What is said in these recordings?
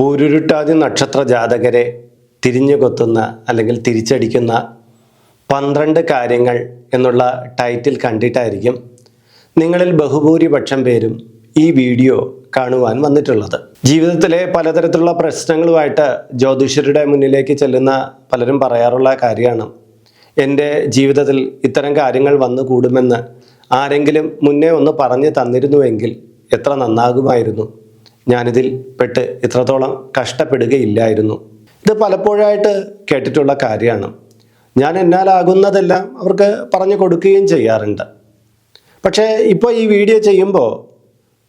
പൂരുരുട്ടാതി നക്ഷത്ര ജാതകരെ തിരിഞ്ഞു കൊത്തുന്ന അല്ലെങ്കിൽ തിരിച്ചടിക്കുന്ന പന്ത്രണ്ട് കാര്യങ്ങൾ എന്നുള്ള ടൈറ്റിൽ കണ്ടിട്ടായിരിക്കും നിങ്ങളിൽ ബഹുഭൂരിപക്ഷം പേരും ഈ വീഡിയോ കാണുവാൻ വന്നിട്ടുള്ളത്. ജീവിതത്തിലെ പലതരത്തിലുള്ള പ്രശ്നങ്ങളുമായിട്ട് ജ്യോതിഷരുടെ മുന്നിലേക്ക് ചെല്ലുന്ന പലരും പറയാറുള്ള കാര്യമാണ്. എന്റെ ജീവിതത്തിൽ ഇത്തരം കാര്യങ്ങൾ വന്നു കൂടുമെന്ന് ആരെങ്കിലും മുന്നേ ഒന്ന് പറഞ്ഞു തന്നിരുന്നുവെങ്കിൽ എത്ര നന്നാകുമായിരുന്നു. ഞാനിതിൽ പെട്ട് ഇത്രത്തോളം കഷ്ടപ്പെടുകയില്ലായിരുന്നു. ഇത് പലപ്പോഴായിട്ട് കേട്ടിട്ടുള്ള കാര്യമാണ്. ഞാൻ എന്നാലാകുന്നതെല്ലാം അവർക്ക് പറഞ്ഞു കൊടുക്കുകയും ചെയ്യാറുണ്ട്. പക്ഷേ ഇപ്പോൾ ഈ വീഡിയോ ചെയ്യുമ്പോൾ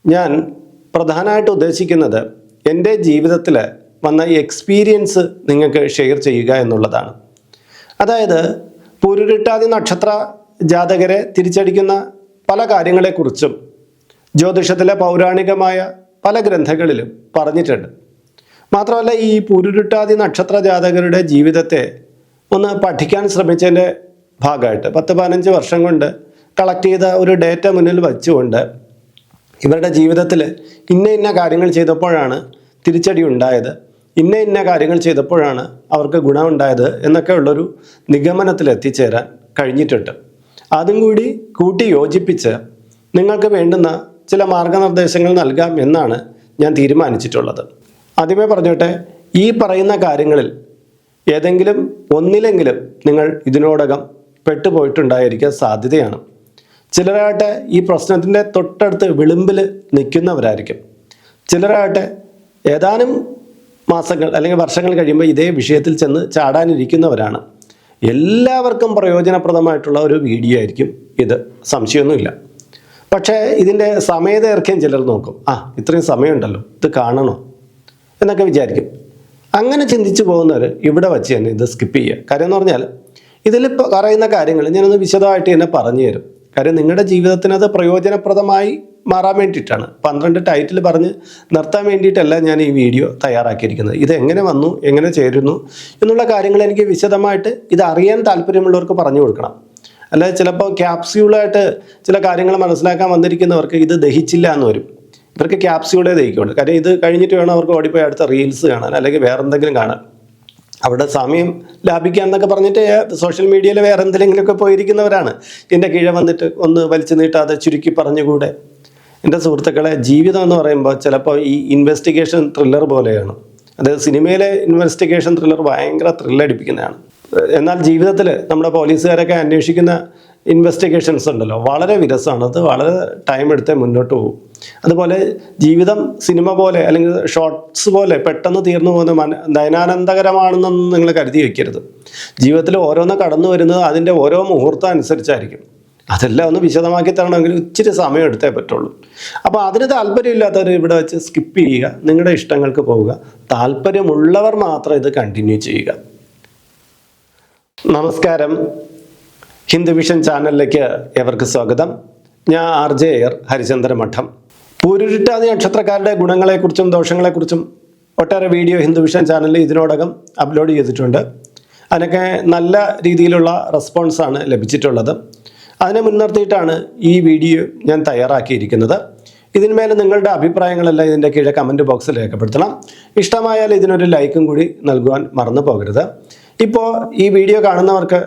ഞാൻ പ്രധാനമായിട്ട് ഉദ്ദേശിക്കുന്നത് എന്റെ ജീവിതത്തിൽ വന്ന എക്സ്പീരിയൻസ് നിങ്ങൾക്ക് ഷെയർ ചെയ്യുക എന്നുള്ളതാണ്. അതായത് പൂരുരുട്ടാതി നക്ഷത്ര ജാതകരെ തിരിച്ചടിക്കുന്ന പല കാര്യങ്ങളെക്കുറിച്ചും ജ്യോതിഷത്തിലെ പൗരാണികമായ പല ഗ്രന്ഥങ്ങളിലും പറഞ്ഞിട്ടുണ്ട്. മാത്രമല്ല ഈ പുരുരുട്ടാതി നക്ഷത്ര ജാതകരുടെ ജീവിതത്തെ ഒന്ന് പഠിക്കാൻ ശ്രമിച്ചതിന്റെ ഭാഗമായിട്ട് പത്ത് പതിനഞ്ച് വർഷം കൊണ്ട് കളക്ട് ചെയ്ത ഒരു ഡേറ്റ മുന്നിൽ വച്ചുകൊണ്ട് ഇവരുടെ ജീവിതത്തിൽ ഇന്ന ഇന്ന കാര്യങ്ങൾ ചെയ്തപ്പോഴാണ് തിരിച്ചടി ഉണ്ടായത്. ഇന്ന ഇന്ന കാര്യങ്ങൾ ചെയ്തപ്പോഴാണ് അവർക്ക് ഗുണമുണ്ടായത് എന്നൊക്കെ ഉള്ളൊരു നിഗമനത്തിൽ എത്തിച്ചേരാൻ കഴിഞ്ഞിട്ടുണ്ട്. അതും കൂടി കൂട്ടി യോജിപ്പിച്ച് നിങ്ങൾക്ക് വേണ്ടുന്ന ചില മാർഗനിർദ്ദേശങ്ങൾ നൽകാം എന്നാണ് ഞാൻ തീരുമാനിച്ചിട്ടുള്ളത്. ആദ്യമേ പറഞ്ഞോട്ടെ ഈ പറയുന്ന കാര്യങ്ങളിൽ ഏതെങ്കിലും ഒന്നിലെങ്കിലും നിങ്ങൾ ഇതിനോടകം പെട്ടുപോയിട്ടുണ്ടായിരിക്കാൻ സാധ്യതയാണ്. ചിലരാകട്ടെ ഈ പ്രശ്നത്തിന്റെ തൊട്ടടുത്ത് വിളിമ്പിൽ നിൽക്കുന്നവരായിരിക്കും. ചിലരാകട്ടെ ഏതാനും മാസങ്ങൾ അല്ലെങ്കിൽ വർഷങ്ങൾ കഴിയുമ്പോൾ ഇതേ വിഷയത്തിൽ ചെന്ന് ചാടാനിരിക്കുന്നവരാണ്. എല്ലാവർക്കും പ്രയോജനപ്രദമായിട്ടുള്ള ഒരു വീഡിയോ ആയിരിക്കും ഇത്. സംശയമൊന്നുമില്ല. പക്ഷേ ഇതിന്റെ സമയദൈർഘ്യം ചിലർ നോക്കും. ആ ഇത്രയും സമയമുണ്ടല്ലോ ഇത് കാണണോ? എന്നൊക്കെ വിചാരിക്കും. അങ്ങനെ ചിന്തിച്ചു പോകുന്നവർ ഇവിടെ വച്ച് തന്നെ ഇത് സ്കിപ്പ് ചെയ്യുക. കാര്യം എന്ന് പറഞ്ഞാൽ ഇതിൽ പറയുന്ന കാര്യങ്ങൾ ഞാനൊന്ന് വിശദമായിട്ട് തന്നെ പറഞ്ഞു തരും. കാര്യം നിങ്ങളുടെ ജീവിതത്തിന് അത് പ്രയോജനപ്രദമായി മാറാൻ വേണ്ടിയിട്ടാണ്. പന്ത്രണ്ട് ടൈറ്റിൽ പറഞ്ഞ് നിർത്താൻ വേണ്ടിയിട്ടല്ല ഞാൻ ഈ വീഡിയോ തയ്യാറാക്കിയിരിക്കുന്നത്. ഇത് എങ്ങനെ വന്നു എങ്ങനെ ചേരുന്നു എന്നുള്ള കാര്യങ്ങൾ എനിക്ക് വിശദമായിട്ട് ഇത് അറിയാൻ താല്പര്യമുള്ളവർക്ക് പറഞ്ഞു കൊടുക്കണം. അല്ല ചിലപ്പോൾ ക്യാപ്സ്യൂളായിട്ട് ചില കാര്യങ്ങൾ മനസ്സിലാക്കാൻ വന്നിരിക്കുന്നവർക്ക് ഇത് ദഹിച്ചില്ല എന്ന് വരും. ഇവർക്ക് ക്യാപ്സ്യൂളേ ദഹിക്കുള്ളൂ കാര്യം ഇത് കഴിഞ്ഞിട്ട് വേണം അവർക്ക് ഓടിപ്പോയി അടുത്ത റീൽസ് കാണാൻ അല്ലെങ്കിൽ വേറെ എന്തെങ്കിലും കാണാൻ. അവിടെ സമയം ലാഭിക്കുക എന്നൊക്കെ പറഞ്ഞിട്ട് സോഷ്യൽ മീഡിയയിൽ വേറെ എന്തെങ്കിലുമൊക്കെ പോയിരിക്കുന്നവരാണ്. എന്റെ കീഴെ വന്നിട്ട് ഒന്ന് വലിച്ചു നീട്ടാതെ ചുരുക്കി പറഞ്ഞുകൂടെ? എന്റെ സുഹൃത്തുക്കളെ ജീവിതം എന്ന് പറയുമ്പോൾ ചിലപ്പോൾ ഈ ഇൻവെസ്റ്റിഗേഷൻ ത്രില്ലർ പോലെയാണ്. അതായത് സിനിമയിലെ ഇൻവെസ്റ്റിഗേഷൻ ത്രില്ലർ ഭയങ്കര ത്രില്ലടിപ്പിക്കുന്നതാണ് എന്നാൽ ജീവിതത്തിൽ നമ്മുടെ പോലീസുകാരൊക്കെ അന്വേഷിക്കുന്ന ഇൻവെസ്റ്റിഗേഷൻസ് ഉണ്ടല്ലോ. വളരെ വിരസമാണ്. അത് വളരെ ടൈം എടുത്തേ മുന്നോട്ട് പോകും. അതുപോലെ ജീവിതം സിനിമ പോലെ അല്ലെങ്കിൽ ഷോർട്സ് പോലെ പെട്ടെന്ന് തീർന്നു പോകുന്ന മന ദൈനാനന്ദകരമാണെന്നൊന്നും നിങ്ങൾ കരുതി വയ്ക്കരുത് ജീവിതത്തിൽ ഓരോന്ന് കടന്നു വരുന്നത് അതിന്റെ ഓരോ മുഹൂർത്തം അനുസരിച്ചായിരിക്കും. അതെല്ലാം ഒന്ന് വിശദമാക്കി തരണമെങ്കിൽ ഇച്ചിരി സമയം എടുത്തേ പറ്റുള്ളൂ. അപ്പോൾ അതിന് താല്പര്യമില്ലാത്തവർ ഇവിടെ വെച്ച് സ്കിപ്പ് ചെയ്യുക. നിങ്ങളുടെ ഇഷ്ടങ്ങൾക്ക് പോവുക. താല്പര്യമുള്ളവർ മാത്രം ഇത് കണ്ടിന്യൂ ചെയ്യുക. നമസ്കാരം. ഹിന്ദു വിഷൻ ചാനലിലേക്ക് എവർക്ക് സ്വാഗതം. ഞാൻ ആർ ജെ എയർ ഹരിചന്ദ്ര മഠം. പൂരുരുട്ടാതി നക്ഷത്രക്കാരുടെ ഗുണങ്ങളെക്കുറിച്ചും ദോഷങ്ങളെക്കുറിച്ചും ഒട്ടേറെ വീഡിയോ ഹിന്ദു വിഷൻ ചാനലിൽ ഇതിനോടകം അപ്ലോഡ് ചെയ്തിട്ടുണ്ട്. അതിനൊക്കെ നല്ല രീതിയിലുള്ള റെസ്പോൺസാണ് ലഭിച്ചിട്ടുള്ളത്. അതിനെ മുൻനിർത്തിയിട്ടാണ് ഈ വീഡിയോ ഞാൻ തയ്യാറാക്കിയിരിക്കുന്നത്. ഇതിന്മേൽ നിങ്ങളുടെ അഭിപ്രായങ്ങളെല്ലാം ഇതിന്റെ കീഴെ കമന്റ് ബോക്സിൽ രേഖപ്പെടുത്തണം. ഇഷ്ടമായാൽ ഇതിനൊരു ലൈക്കും കൂടി നൽകുവാൻ മറന്നു പോകരുത്. ഇപ്പോൾ ഈ വീഡിയോ കാണുന്നവർക്ക്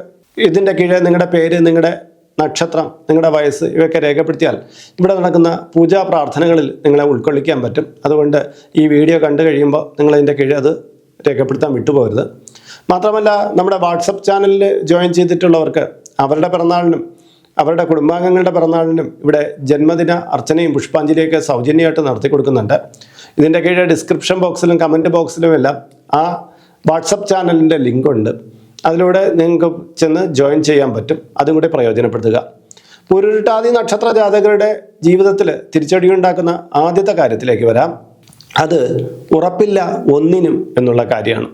ഇതിന്റെ കീഴെ നിങ്ങളുടെ പേര് നിങ്ങളുടെ നക്ഷത്രം നിങ്ങളുടെ വയസ്സ് ഇവയൊക്കെ രേഖപ്പെടുത്തിയാൽ ഇവിടെ നടക്കുന്ന പൂജാ പ്രാർത്ഥനകളിൽ നിങ്ങളെ ഉൾക്കൊള്ളിക്കാൻ പറ്റും. അതുകൊണ്ട് ഈ വീഡിയോ കണ്ടു കഴിയുമ്പോൾ നിങ്ങളതിന്റെ കീഴെ അത് രേഖപ്പെടുത്താൻ വിട്ടുപോകരുത്. മാത്രമല്ല നമ്മുടെ വാട്സപ്പ് ചാനലിൽ ജോയിൻ ചെയ്തിട്ടുള്ളവർക്ക് അവരുടെ പിറന്നാളിനും അവരുടെ കുടുംബാംഗങ്ങളുടെ പിറന്നാളിനും ഇവിടെ ജന്മദിന അർച്ചനയും പുഷ്പാഞ്ജലിയൊക്കെ സൗജന്യമായിട്ട് നടത്തി കൊടുക്കുന്നുണ്ട് ഇതിന്റെ കീഴെ ഡിസ്ക്രിപ്ഷൻ ബോക്സിലും കമന്റ് ബോക്സിലും എല്ലാം ആ വാട്സപ്പ് ചാനലിന്റെ ലിങ്ക് ഉണ്ട്. അതിലൂടെ നിങ്ങൾക്ക് ചെന്ന് ജോയിൻ ചെയ്യാൻ പറ്റും. അതും കൂടി പ്രയോജനപ്പെടുത്തുക. പുരുരുട്ടാതി നക്ഷത്ര ജാതകരുടെ ജീവിതത്തിൽ തിരിച്ചടിയുണ്ടാക്കുന്ന ആദ്യത്തെ കാര്യത്തിലേക്ക് വരാം. അത് ഉറപ്പില്ല ഒന്നിനും എന്നുള്ള കാര്യമാണ്.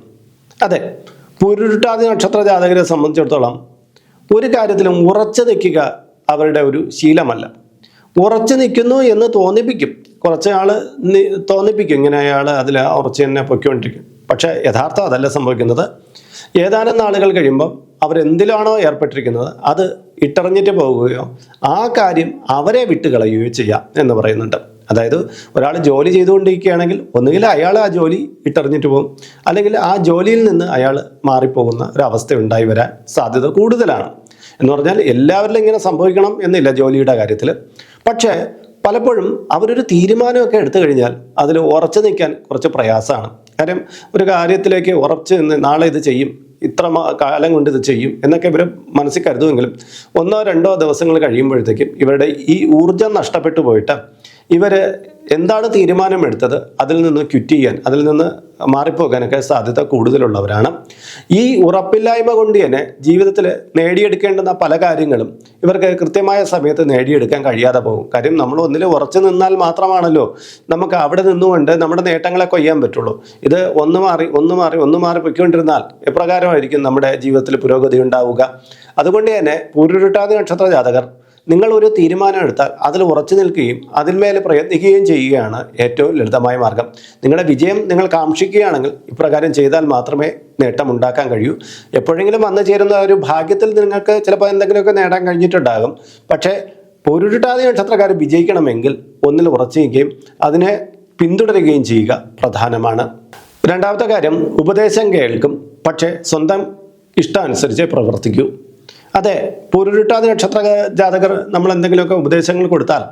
അതെ പുരുരുട്ടാതി നക്ഷത്ര ജാതകരെ സംബന്ധിച്ചിടത്തോളം ഒരു കാര്യത്തിലും ഉറച്ചു നിൽക്കുക അവരുടെ ഒരു ശീലമല്ല. ഉറച്ചു നിൽക്കുന്നു എന്ന് തോന്നിപ്പിക്കും. കുറച്ച് ആൾ തോന്നിപ്പിക്കും. ഇങ്ങനെ അയാൾ അതിൽ ഉറച്ച് തന്നെ പൊയ്ക്കൊണ്ടിരിക്കും. പക്ഷേ യഥാർത്ഥം അതല്ല സംഭവിക്കുന്നത്. ഏതാനും നാളുകൾ കഴിയുമ്പോൾ അവരെന്തിലാണോ ഏർപ്പെട്ടിരിക്കുന്നത് അത് ഇട്ടറിഞ്ഞിട്ട് പോവുകയോ ആ കാര്യം അവരെ വിട്ടുകളയുകയോ ചെയ്യാം എന്ന് പറയുന്നുണ്ട്. അതായത് ഒരാൾ ജോലി ചെയ്തുകൊണ്ടിരിക്കുകയാണെങ്കിൽ ഒന്നുകിൽ അയാൾ ആ ജോലി ഇട്ടറിഞ്ഞിട്ട് പോകും അല്ലെങ്കിൽ ആ ജോലിയിൽ നിന്ന് അയാൾ മാറിപ്പോകുന്ന ഒരവസ്ഥ ഉണ്ടായി വരാൻ സാധ്യത കൂടുതലാണ്. എന്ന് പറഞ്ഞാൽ എല്ലാവരിലും ഇങ്ങനെ സംഭവിക്കണം എന്നില്ല ജോലിയുടെ കാര്യത്തിൽ പക്ഷേ പലപ്പോഴും അവരൊരു തീരുമാനമൊക്കെ എടുത്തു കഴിഞ്ഞാൽ അതിൽ ഉറച്ചു നിൽക്കാൻ കുറച്ച് പ്രയാസമാണ്. കാര്യം ഒരു കാര്യത്തിലേക്ക് ഉറച്ച് നിന്ന് നാളെ ഇത് ചെയ്യും ഇത്ര കാലം കൊണ്ട് ഇത് ചെയ്യും എന്നൊക്കെ ഇവർ മനസ്സിൽ കരുതുമെങ്കിലും ഒന്നോ രണ്ടോ ദിവസങ്ങൾ കഴിയുമ്പോഴത്തേക്കും ഇവരുടെ ഈ ഊർജം നഷ്ടപ്പെട്ടു പോയിട്ട് ഇവർ എന്താണ് തീരുമാനമെടുത്തത്? അതിൽ നിന്ന് ക്വിറ്റ് ചെയ്യാൻ അതിൽ നിന്ന് മാറിപ്പോകാനൊക്കെ സാധ്യത കൂടുതലുള്ളവരാണ്. ഈ ഉറപ്പില്ലായ്മ കൊണ്ട് തന്നെ ജീവിതത്തിൽ നേടിയെടുക്കേണ്ടുന്ന പല കാര്യങ്ങളും ഇവർക്ക് കൃത്യമായ സമയത്ത് നേടിയെടുക്കാൻ കഴിയാതെ പോകും. കാര്യം നമ്മൾ ഒന്നിൽ ഉറച്ചു നിന്നാൽ മാത്രമാണല്ലോ നമുക്ക് അവിടെ നിന്നുകൊണ്ട് നമ്മുടെ നേട്ടങ്ങളെ കൊയ്യാൻ പറ്റുള്ളൂ. ഇത് ഒന്ന് മാറി ഒന്ന് മാറി ഒന്ന് മാറി പൊയ്ക്കൊണ്ടിരുന്നാൽ എപ്രകാരമായിരിക്കും നമ്മുടെ ജീവിതത്തിൽ പുരോഗതി ഉണ്ടാവുക? അതുകൊണ്ട് തന്നെ പൂരുരുട്ടാതി നക്ഷത്ര ജാതകർ നിങ്ങൾ ഒരു തീരുമാനം എടുത്താൽ അതിൽ ഉറച്ചു നിൽക്കുകയും അതിന്മേൽ പ്രയത്നിക്കുകയും ചെയ്യുകയാണ് ഏറ്റവും ലളിതമായ മാർഗം. നിങ്ങളുടെ വിജയം നിങ്ങൾ കാക്ഷിക്കുകയാണെങ്കിൽ ഇപ്രകാരം ചെയ്താൽ മാത്രമേ നേട്ടം ഉണ്ടാക്കാൻ കഴിയൂ. എപ്പോഴെങ്കിലും വന്നു ചേരുന്ന ഒരു ഭാഗ്യത്തിൽ നിങ്ങൾക്ക് ചിലപ്പോൾ എന്തെങ്കിലുമൊക്കെ നേടാൻ കഴിഞ്ഞിട്ടുണ്ടാകും. പക്ഷേ പൊരുട്ടാതെ നക്ഷത്രക്കാർ വിജയിക്കണമെങ്കിൽ ഒന്നിൽ ഉറച്ചു നിൽക്കുകയും അതിനെ പിന്തുടരുകയും ചെയ്യുക പ്രധാനമാണ്. രണ്ടാമത്തെ കാര്യം ഉപദേശം കേൾക്കും. പക്ഷേ സ്വന്തം ഇഷ്ടാനുസരിച്ച് പ്രവർത്തിക്കൂ. അതെ പൂരുരുട്ടാതി നക്ഷത്ര ജാതകർ നമ്മൾ എന്തെങ്കിലുമൊക്കെ ഉപദേശങ്ങൾ കൊടുത്താൽ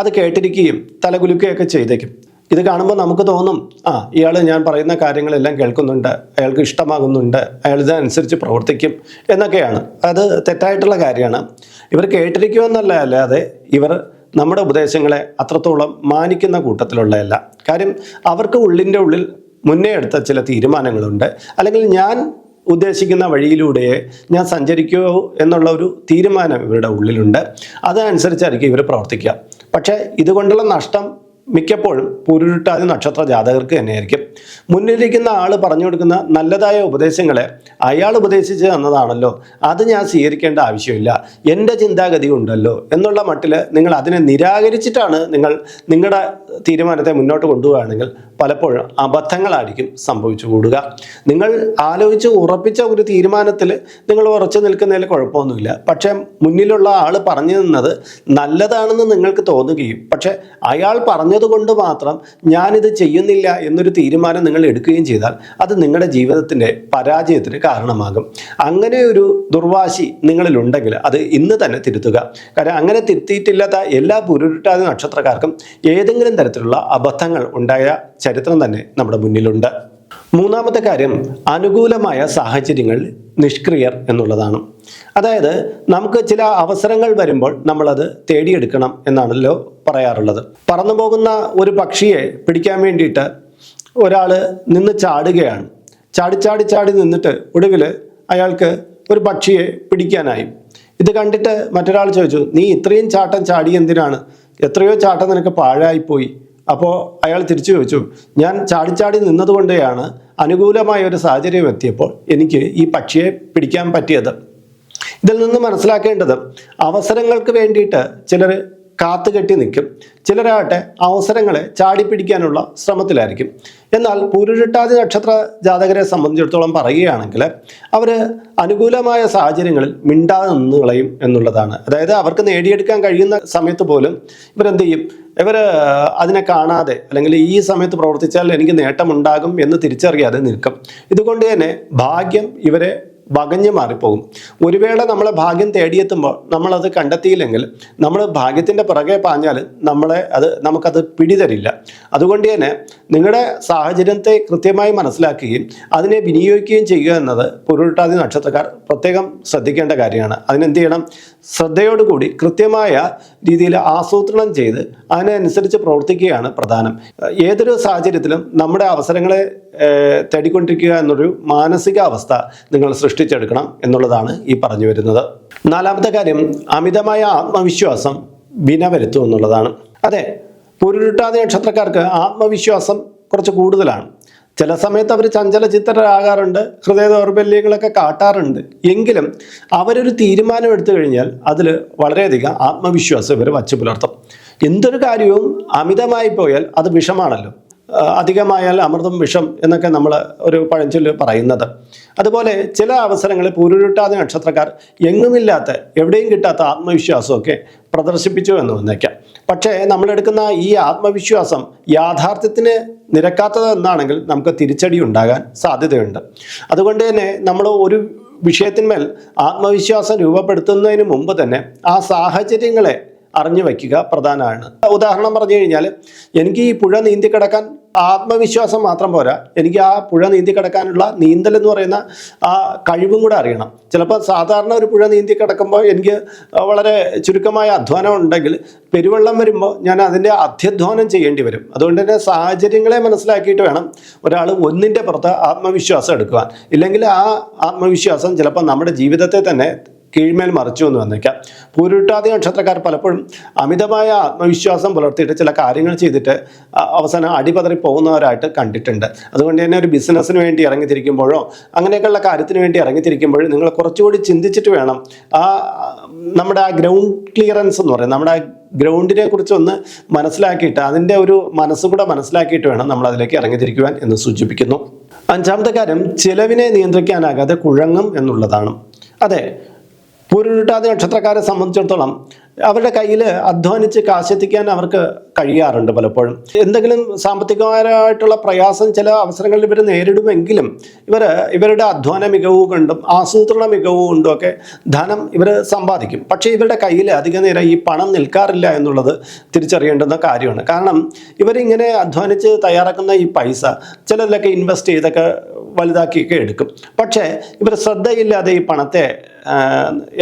അത് കേട്ടിരിക്കുകയും തലകുലുക്കുകയൊക്കെ ചെയ്തേക്കും. ഇത് കാണുമ്പോൾ നമുക്ക് തോന്നും ആ ഇയാൾ ഞാൻ പറയുന്ന കാര്യങ്ങളെല്ലാം കേൾക്കുന്നുണ്ട് അയാൾക്ക് ഇഷ്ടമാകുന്നുണ്ട് അയാൾ ഇതനുസരിച്ച് പ്രവർത്തിക്കും എന്നൊക്കെയാണ്. അത് തെറ്റായിട്ടുള്ള കാര്യമാണ്. ഇവർ കേട്ടിരിക്കുമെന്നല്ല അല്ലാതെ ഇവർ നമ്മുടെ ഉപദേശങ്ങളെ അത്രത്തോളം മാനിക്കുന്ന കൂട്ടത്തിലുള്ളതല്ല. കാര്യം അവർക്ക് ഉള്ളിന്റെ ഉള്ളിൽ മുന്നേ എടുത്ത ചില തീരുമാനങ്ങളുണ്ട്. അല്ലെങ്കിൽ ഞാൻ ഉദ്ദേശിക്കുന്ന വഴിയിലൂടെ ഞാൻ സഞ്ചരിക്കുമോ എന്നുള്ള ഒരു തീരുമാനം ഇവരുടെ ഉള്ളിലുണ്ട്. അതനുസരിച്ചായിരിക്കും ഇവർ പ്രവർത്തിക്കുക. പക്ഷേ ഇതുകൊണ്ടുള്ള നഷ്ടം മിക്കപ്പോഴും പുരുട്ടാതി നക്ഷത്ര ജാതകർക്ക് തന്നെയായിരിക്കും. മുന്നിലിരിക്കുന്ന ആൾ പറഞ്ഞു കൊടുക്കുന്ന നല്ലതായ ഉപദേശങ്ങളെ അയാൾ ഉപദേശിച്ച് തന്നതാണല്ലോ. അത് ഞാൻ സ്വീകരിക്കേണ്ട ആവശ്യമില്ല. എന്റെ ചിന്താഗതി ഉണ്ടല്ലോ എന്നുള്ള മട്ടിൽ നിങ്ങൾ അതിനെ നിരാകരിച്ചിട്ടാണ് നിങ്ങൾ നിങ്ങളുടെ തീരുമാനത്തെ മുന്നോട്ട് കൊണ്ടുപോവുകയാണെങ്കിൽ പലപ്പോഴും അബദ്ധങ്ങളായിരിക്കും സംഭവിച്ചു കൂടുക. നിങ്ങൾ ആലോചിച്ച് ഉറപ്പിച്ച ഒരു തീരുമാനത്തിൽ നിങ്ങൾ ഉറച്ചു നിൽക്കുന്നതിൽ കുഴപ്പമൊന്നുമില്ല. പക്ഷേ മുന്നിലുള്ള ആൾ പറഞ്ഞു തന്നത് നല്ലതാണെന്ന് നിങ്ങൾക്ക് തോന്നുകയും പക്ഷേ അയാൾ പറഞ്ഞതുകൊണ്ട് മാത്രം ഞാനിത് ചെയ്യുന്നില്ല എന്നൊരു തീരുമാനം നിങ്ങൾ എടുക്കുകയും ചെയ്താൽ അത് നിങ്ങളുടെ ജീവിതത്തിന്റെ പരാജയത്തിന് കാരണമാകും. അങ്ങനെ ഒരു ദുർവാശി നിങ്ങളിലുണ്ടെങ്കിൽ അത് ഇന്ന് തന്നെ തിരുത്തുക. കാരണം അങ്ങനെ തിരുത്തിയിട്ടില്ലാത്ത എല്ലാ പുരുട്ടാതി നക്ഷത്രക്കാർക്കും ഏതെങ്കിലും തരത്തിലുള്ള അബദ്ധങ്ങൾ ഉണ്ടായ ചരിത്രം തന്നെ നമ്മുടെ മുന്നിലുണ്ട്. മൂന്നാമത്തെ കാര്യം അനുകൂലമായ സാഹചര്യങ്ങൾ നിഷ്ക്രിയർ എന്നുള്ളതാണ്. അതായത് നമുക്ക് ചില അവസരങ്ങൾ വരുമ്പോൾ നമ്മളത് തേടിയെടുക്കണം എന്നാണല്ലോ പറയാറുള്ളത്. പറന്നു പോകുന്ന ഒരു പക്ഷിയെ പിടിക്കാൻ വേണ്ടിയിട്ട് ഒരാൾ നിന്ന് ചാടുകയാണ്. ചാടി ചാടി ചാടി നിന്നിട്ട് ഒടുവിൽ അയാൾക്ക് ഒരു പക്ഷിയെ പിടിക്കാനായി. ഇത് കണ്ടിട്ട് മറ്റൊരാൾ ചോദിച്ചു നീ ഇത്രയും ചാട്ടം ചാടി എന്തിനാണ്? എത്രയോ ചാട്ടം നിനക്ക് പാഴായിപ്പോയി. അപ്പോൾ അയാൾ തിരിച്ചു ചോദിച്ചു ഞാൻ ചാടി ചാടി നിന്നതുകൊണ്ടാണ് അനുകൂലമായ ഒരു സാഹചര്യം എത്തിയപ്പോൾ എനിക്ക് ഈ പക്ഷിയെ പിടിക്കാൻ പറ്റിയത്. ഇതിൽ നിന്ന് മനസ്സിലാക്കേണ്ടത് അവസരങ്ങൾക്ക് വേണ്ടിയിട്ട് ചിലർ കാത്തുകെട്ടി നിൽക്കും. ചിലരാകട്ടെ അവസരങ്ങളെ ചാടിപ്പിടിക്കാനുള്ള ശ്രമത്തിലായിരിക്കും. എന്നാൽ പൂരുരുട്ടാതി നക്ഷത്ര ജാതകരെ സംബന്ധിച്ചിടത്തോളം പറയുകയാണെങ്കിൽ അവർ അനുകൂലമായ സാഹചര്യങ്ങളിൽ മിണ്ടാതെ നിന്ന് കളയും എന്നുള്ളതാണ്. അതായത് അവർക്ക് നേടിയെടുക്കാൻ കഴിയുന്ന സമയത്ത് പോലും ഇവരെന്ത് ചെയ്യും? ഇവർ അതിനെ കാണാതെ അല്ലെങ്കിൽ ഈ സമയത്ത് പ്രവർത്തിച്ചാൽ എനിക്ക് നേട്ടമുണ്ടാകും എന്ന് തിരിച്ചറിയാതെ നിൽക്കും. ഇതുകൊണ്ട് തന്നെ ഭാഗ്യം ഇവരെ വകഞ്ഞു മാറിപ്പോകും. ഒരു വേള നമ്മളെ ഭാഗ്യം തേടിയെത്തുമ്പോൾ നമ്മളത് കണ്ടെത്തിയില്ലെങ്കിൽ നമ്മൾ ഭാഗ്യത്തിന്റെ പുറകെ പാഞ്ഞാൽ നമ്മളെ അത് നമുക്കത് പിടിതരില്ല. അതുകൊണ്ട് തന്നെ നിങ്ങളുടെ സാഹചര്യത്തെ കൃത്യമായി മനസ്സിലാക്കുകയും അതിനെ വിനിയോഗിക്കുകയും ചെയ്യുക എന്നത് പുരുട്ടാതി നക്ഷത്രക്കാർ പ്രത്യേകം ശ്രദ്ധിക്കേണ്ട കാര്യമാണ്. അതിനെന്ത് ചെയ്യണം? ശ്രദ്ധയോടുകൂടി കൃത്യമായ രീതിയിൽ ആസൂത്രണം ചെയ്ത് അതിനനുസരിച്ച് പ്രവർത്തിക്കുകയാണ് പ്രധാനം. ഏതൊരു സാഹചര്യത്തിലും നമ്മുടെ അവസരങ്ങളെ തേടിക്കൊണ്ടിരിക്കുക എന്നൊരു മാനസികാവസ്ഥ നിങ്ങൾ സൃഷ്ടിച്ചെടുക്കണം എന്നുള്ളതാണ് ഈ പറഞ്ഞു വരുന്നത്. നാലാമത്തെ കാര്യം അമിതമായ ആത്മവിശ്വാസം വിന വരുത്തും എന്നുള്ളതാണ്. അതെ പുരുട്ടാതി നക്ഷത്രക്കാർക്ക് ആത്മവിശ്വാസം കുറച്ച് കൂടുതലാണ്. ചില സമയത്ത് അവർ ചഞ്ചല ചിത്തരാകാറുണ്ട് ഹൃദയ ദൗർബല്യങ്ങളൊക്കെ കാട്ടാറുണ്ട്. എങ്കിലും അവരൊരു തീരുമാനം എടുത്തു കഴിഞ്ഞാൽ അതിൽ വളരെയധികം ആത്മവിശ്വാസം ഇവർ വച്ചു പുലർത്തും. എന്തൊരു കാര്യവും അമിതമായി പോയാൽ അത് വിഷമാണല്ലോ. അധികമായാൽ അമൃതം വിഷം എന്നൊക്കെ നമ്മൾ ഒരു പഴഞ്ചൊല്ല് പറയുന്നത്. അതുപോലെ ചില അവസരങ്ങളിൽ പൂരുരുട്ടാതെ നക്ഷത്രക്കാർ എങ്ങുമില്ലാത്ത എവിടെയും കിട്ടാത്ത ആത്മവിശ്വാസമൊക്കെ പ്രദർശിപ്പിച്ചു എന്ന് വന്നേക്കാം. പക്ഷേ നമ്മളെടുക്കുന്ന ഈ ആത്മവിശ്വാസം യാഥാർത്ഥ്യത്തിന് നിരക്കാത്തത് എന്നാണെങ്കിൽ നമുക്ക് തിരിച്ചടി ഉണ്ടാകാൻ സാധ്യതയുണ്ട്. അതുകൊണ്ട് തന്നെ നമ്മൾ ഒരു വിഷയത്തിന്മേൽ ആത്മവിശ്വാസം രൂപപ്പെടുത്തുന്നതിന് മുമ്പ് തന്നെ ആ സാഹചര്യങ്ങളെ അറിഞ്ഞു വയ്ക്കുക പ്രധാനമാണ്. ഉദാഹരണം പറഞ്ഞു കഴിഞ്ഞാൽ എനിക്ക് ഈ പുഴ നീന്തി കിടക്കാൻ ആത്മവിശ്വാസം മാത്രം പോരാ. എനിക്ക് ആ പുഴ നീന്തി കിടക്കാനുള്ള നീന്തൽ എന്ന് പറയുന്ന ആ കഴിവും കൂടെ അറിയണം. ചിലപ്പോൾ സാധാരണ ഒരു പുഴ നീന്തി കിടക്കുമ്പോൾ എനിക്ക് വളരെ ചുരുക്കമായ അധ്വാനം ഉണ്ടെങ്കിൽ പെരുവെള്ളം വരുമ്പോൾ ഞാൻ അതിന്റെ അധ്യധ്വാനം ചെയ്യേണ്ടി വരും. അതുകൊണ്ട് തന്നെ സാഹചര്യങ്ങളെ മനസ്സിലാക്കിയിട്ട് വേണം ഒരാൾ ഒന്നിന്റെ പുറത്ത് ആത്മവിശ്വാസം എടുക്കുവാൻ. ഇല്ലെങ്കിൽ ആ ആത്മവിശ്വാസം ചിലപ്പോൾ നമ്മുടെ ജീവിതത്തെ തന്നെ കീഴ്മേൽ മറിച്ചു എന്ന് വന്നേക്കാം പൂരുട്ടാതി നക്ഷത്രക്കാർ പലപ്പോഴും അമിതമായ ആത്മവിശ്വാസം പുലർത്തിയിട്ട് ചില കാര്യങ്ങൾ ചെയ്തിട്ട് അവസാനം അടിപതറി പോകുന്നവരായിട്ട് കണ്ടിട്ടുണ്ട്. അതുകൊണ്ട് തന്നെ ഒരു ബിസിനസ്സിന് വേണ്ടി ഇറങ്ങിത്തിരിക്കുമ്പോഴോ അങ്ങനെയൊക്കെയുള്ള കാര്യത്തിന് വേണ്ടി ഇറങ്ങിത്തിരിക്കുമ്പോഴും നിങ്ങൾ കുറച്ചുകൂടി ചിന്തിച്ചിട്ട് വേണം. ആ നമ്മുടെ ആ ഗ്രൗണ്ട് ക്ലിയറൻസ് എന്ന് പറയും. നമ്മുടെ ഗ്രൗണ്ടിനെ കുറിച്ച് ഒന്ന് മനസ്സിലാക്കിയിട്ട് അതിന്റെ ഒരു മനസ്സുകൂടെ മനസ്സിലാക്കിയിട്ട് വേണം നമ്മൾ അതിലേക്ക് ഇറങ്ങിത്തിരിക്കുവാൻ എന്ന് സൂചിപ്പിക്കുന്നു. അഞ്ചാമത്തെ കാര്യം ചിലവിനെ നിയന്ത്രിക്കാനാകാതെ കുഴങ്ങും എന്നുള്ളതാണ്. അതെ പൂരുരുട്ടാതി നക്ഷത്രക്കാരെ സംബന്ധിച്ചിടത്തോളം അവരുടെ കയ്യിൽ അധ്വാനിച്ച് കാശെത്തിക്കാൻ അവർക്ക് കഴിയാറുണ്ട് പലപ്പോഴും. എന്തെങ്കിലും സാമ്പത്തികമായിട്ടുള്ള പ്രയാസം ചില അവസരങ്ങളിൽ ഇവർ നേരിടുമെങ്കിലും ഇവർ ഇവരുടെ അധ്വാന മികവ് കൊണ്ടും ആസൂത്രണ മികവ് കൊണ്ടും ഒക്കെ ധനം ഇവർ സമ്പാദിക്കും. പക്ഷേ ഇവരുടെ കയ്യിൽ അധിക നേരം ഈ പണം നിൽക്കാറില്ല എന്നുള്ളത് തിരിച്ചറിയേണ്ടുന്ന കാര്യമാണ്. കാരണം ഇവരിങ്ങനെ അധ്വാനിച്ച് തയ്യാറാക്കുന്ന ഈ പൈസ ചിലരിലൊക്കെ ഇൻവെസ്റ്റ് ചെയ്തൊക്കെ വലുതാക്കിയൊക്കെ എടുക്കും. പക്ഷേ ഇവർ ശ്രദ്ധയില്ലാതെ ഈ പണത്തെ